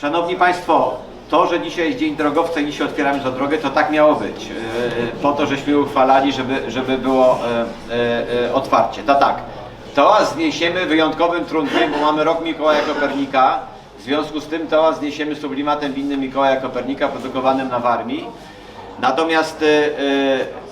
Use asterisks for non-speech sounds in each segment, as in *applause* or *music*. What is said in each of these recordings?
Szanowni Państwo, to, że dzisiaj jest Dzień Drogowca i dzisiaj otwieramy tę drogę, to tak miało być. E, Po to, żeśmy uchwalali, żeby, żeby było e, e, otwarcie. To tak, to zniesiemy wyjątkowym trunkiem, bo mamy rok Mikołaja Kopernika. W związku z tym to zniesiemy sublimatem winnym Mikołaja Kopernika produkowanym na Warmii. Natomiast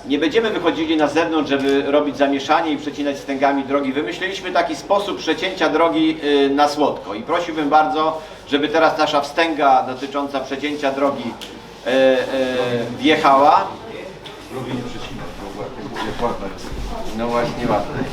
nie będziemy wychodzili na zewnątrz, żeby robić zamieszanie i przecinać stęgami drogi. Wymyśliliśmy taki sposób przecięcia drogi e, na słodko i prosiłbym bardzo, żeby teraz nasza wstęga dotycząca przecięcia drogi e, e, wjechała. No właśnie ładne.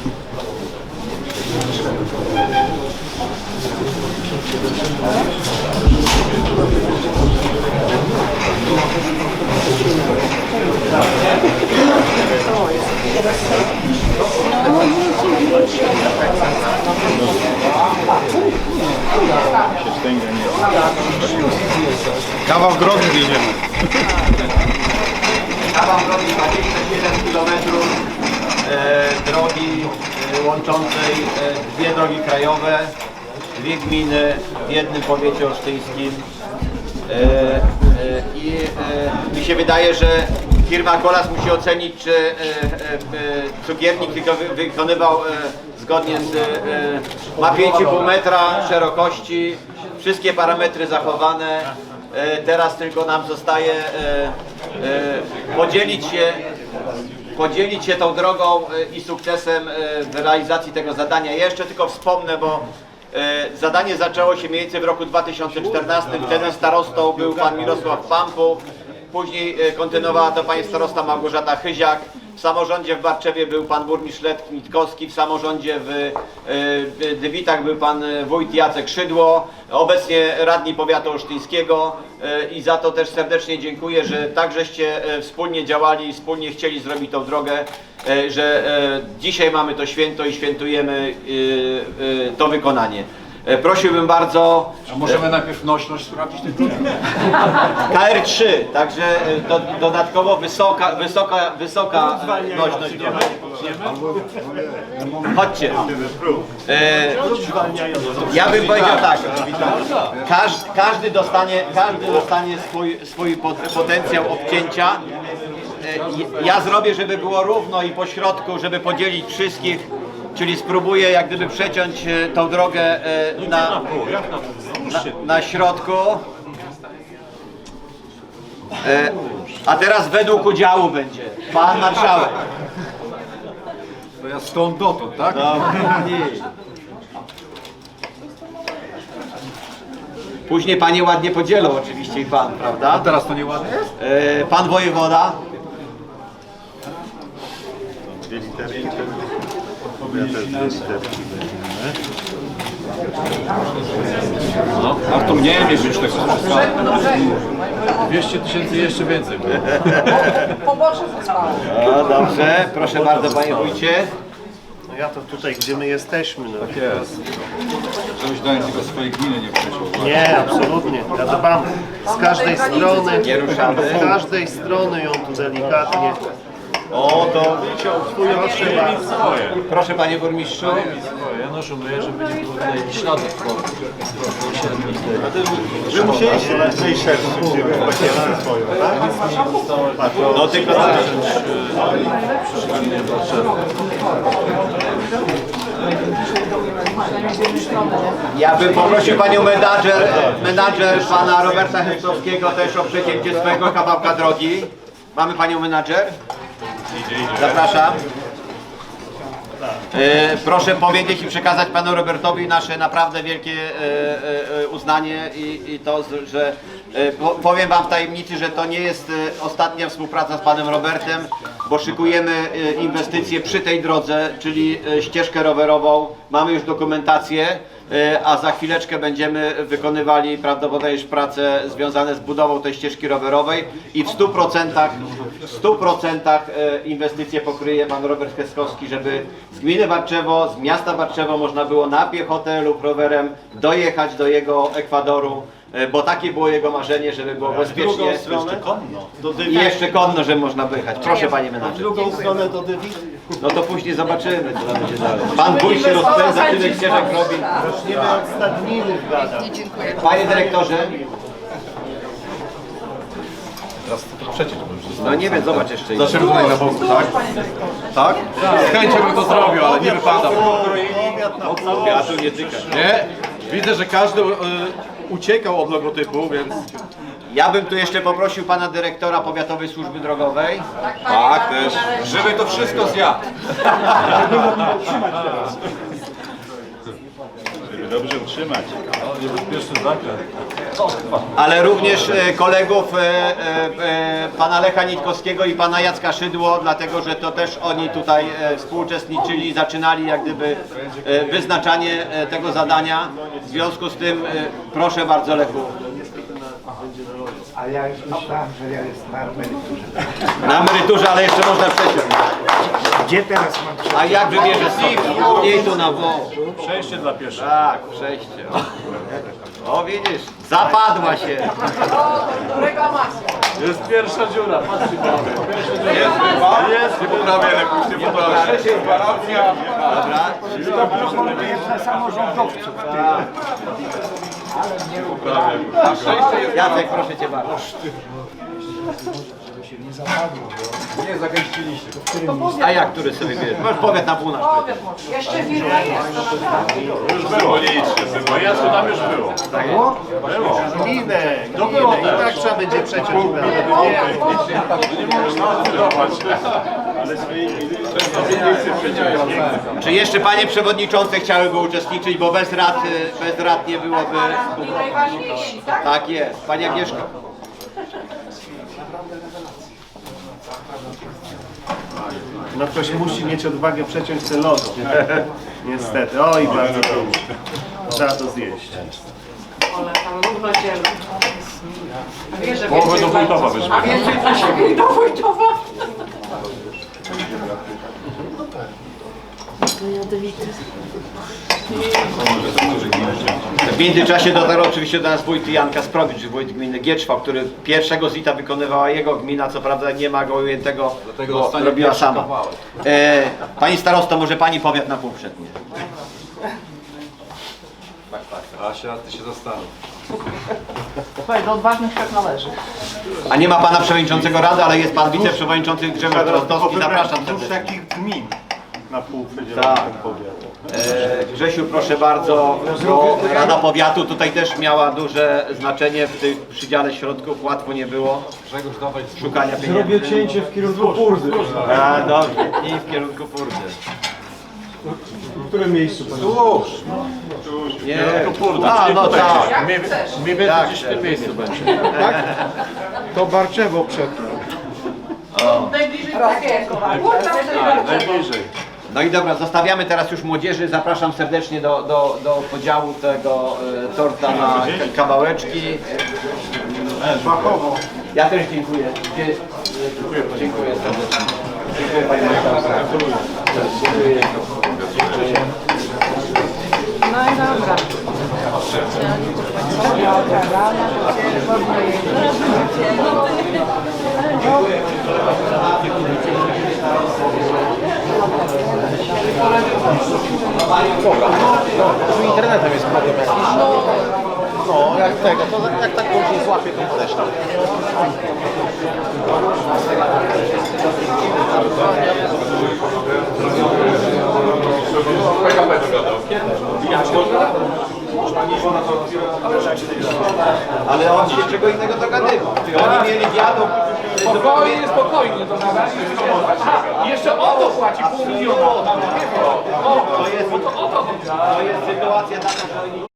Kawał drogi jedziemy. Kawał drogi 27 km e, drogi e, łączącej e, dwie drogi krajowe, dwie gminy w jednym powiecie olsztyńskim. E, e, I e, mi się wydaje, że firma Kolas musi ocenić, czy cukiernik wykonywał zgodnie z... Ma 5,5 metra szerokości, wszystkie parametry zachowane. Teraz tylko nam zostaje podzielić się podzielić się tą drogą i sukcesem w realizacji tego zadania. Jeszcze tylko wspomnę, bo zadanie zaczęło się mniej więcej w roku 2014. Wtedy starostą był pan Mirosław Pampu. Później e, kontynuowała to pani starosta Małgorzata Chyziak. W samorządzie w Barczewie był pan burmistrz Lech Nitkowski, w samorządzie w e, w Dywitach był pan e, wójt Jacek Szydło, obecnie radni powiatu olsztyńskiego e, i za to też serdecznie dziękuję, że tak żeście wspólnie działali, wspólnie chcieli zrobić tą drogę, że dzisiaj mamy to święto i świętujemy to wykonanie. E, Prosiłbym bardzo A możemy najpierw nośność sprawdzić *laughs* tylko? KR3, także e, do, dodatkowo wysoka, wysoka, wysoka e, nośność. Chodźcie. E, ja bym powiedział tak. Każdy, każdy dostanie, każdy dostanie swój, swój pot- potencjał obcięcia. E, Ja zrobię, żeby było równo i po środku, żeby podzielić wszystkich. Czyli spróbuję jak gdyby przeciąć e, tą drogę e, na, na, na środku. E, A teraz według udziału będzie. Pan marszałek. To ja stąd dotąd, tak? Później panie ładnie podzielą oczywiście i pan, A prawda? teraz to nieładnie jest? E, Pan wojewoda. Dwie pewnie. Ja też dwie literki weźmiemy. No, Artur nie wiem, jeżeli tak przesadzone. 200 tysięcy jeszcze więcej. Pobocze zostało. No dobrze, proszę bardzo panie wójcie. No ja to tutaj, gdzie my jesteśmy. No. Tak jest. Żebyś dałem tylko swojej gminy nie wkroczył. Nie, absolutnie. Ja dbam z każdej strony. Nie ruszamy. Z każdej strony ją tu delikatnie. O to Proszę bardzo. proszę panie burmistrzu. Ja no szanuję, żeby nie było tutaj śladów po Wy musieliście najszerszy, pakietę swoją, tak? No tylko tak. Ja bym poprosił panią menadżer, menadżer pana Roberta Hensowskiego też o przecięcie swojego kawałka drogi. Mamy panią menadżer? Zapraszam. E, proszę powiedzieć i przekazać panu Robertowi nasze naprawdę wielkie e, e, e, uznanie i, i to, że po, powiem wam tajemnicy, że to nie jest e, ostatnia współpraca z panem Robertem, bo szykujemy e, inwestycje przy tej drodze, czyli e, ścieżkę rowerową. Mamy już dokumentację, e, a za chwileczkę będziemy wykonywali prawdopodobnie już prace związane z budową tej ścieżki rowerowej i w 100%, w 100% e, inwestycje pokryje pan Robert Keskowski, żeby z gminy Barczewo, z miasta Barczewo można było na piechotę lub rowerem dojechać do jego Ekwadoru, e, bo takie było jego marzenie, żeby było bezpiecznie. Jeszcze konno. Do I Dywi. jeszcze konno, że można wyjechać. Proszę panie A w menadżer. drugą stronę do Dywi. No to później zobaczymy, co tam będzie dalej. Pan wójt się rozpędza, tyle ścieżek robi. Zaczniemy od stadniny gada. Panie dyrektorze, Teraz to przecieć, bo już no nie wiem, zobacz jeszcze. Zaczniemy tutaj na boku, tak? Tak? Z chęcią bym to zrobił, ale nie wypada. Ja tu nie tykam. Nie? Widzę, że każdy e, uciekał od logotypu, więc Ja bym tu jeszcze poprosił pana dyrektora Powiatowej Służby Drogowej. tak też. Żeby to wszystko zjadł. Dobrze utrzymać. Niebezpieczny zakręt. ale również e, kolegów e, e, e, pana Lecha Nitkowskiego i pana Jacka Szydło, dlatego że to też oni tutaj e, współuczestniczyli, zaczynali jak gdyby e, wyznaczanie e, tego zadania. W związku z tym e, proszę bardzo Lechu. A ja już myślałem, że ja jestem na emeryturze. Na emeryturze, ale jeszcze można przeciąć. Gdzie teraz mam przejść? A jak wybierzesz sobie? Nie tu na wo. Przejście dla pieszych. Tak, przejście. O widzisz, zapadła się. Jest pierwsza dziura, patrzcie panowie. Jest chyba? Jest, nie poprawię, lepiej nie poprawię. Jest gwarancja. Dobra. na samorządowców. Jacek, proszę cię bardzo. Nie zagęściliście. A jak, który sobie bierze? Masz powiat na północ. Jeszcze firma jest, to naprawdę. Już było, nie idźcie. Bo jest, to tam już było. Gminę, gminę. I tak trzeba będzie przeciąć dalej. Nie mogę, Nie możesz nawet wydawać. Ale swojej gminy Czy jeszcze panie przewodniczące chciałyby uczestniczyć, bo bez rad, y, bez rad nie byłoby... Tak? Tak jest. Pani Agnieszko. No ktoś musi mieć odwagę przeciąć te logo. Niestety. Oj, bardzo dobrze. Trzeba to zjeść. Ole, tam równodzielne. A wiesz, że Połowę więcej do Wojtowa dla- weźmiemy. A W międzyczasie dotarł oczywiście do nas wójt Jan Kasprowicz, wójt gminy Gieczwa, który pierwszego zita wykonywała jego gmina, co prawda nie ma go ujętego, bo robiła sama. E, pani starosto, może pani powiat na pół przednie. Asia, ty się zastanów. Słuchaj, do odważnych tak należy. A nie ma pana przewodniczącego rady, ale jest pan wiceprzewodniczący Grzegorz Drozdowski, zapraszam Już serdecznie. takich gmin na pół Tak. E, Grzesiu, proszę bardzo, bo Rada Powiatu tutaj też miała duże znaczenie w tym przydziale środków, łatwo nie było Grzegorz, dawaj szukania pieniędzy. Robię cięcie w kierunku Purdy. A, dobrze, i w kierunku Purdy. W którym miejscu pan? Nie, Purda, a, czyli no tutaj. tak. Chcesz. Mniej więcej Tak, gdzieś w tak. tym miejscu będzie. To Barczewo przed. Najbliżej takie. Najbliżej. No i dobra, zostawiamy teraz już młodzieży. Zapraszam serdecznie do, do, do podziału tego e, torta na ka- kawałeczki. Ja też dziękuję. Dzie- Dziękuję, dziękuję serdecznie. Dziękuję Panie Marszałku. Dziękuję. No i dobra. Z internetem jest problem jakiś. No, jak tego, to jak tak później złapie, to też tam. Ale on się czego innego dogadywał. Oni mieli dialog. Spokojnie, spokojnie, to na razie Aha, jeszcze o to płaci pół miliona. To jest, to jest sytuacja taka, że oni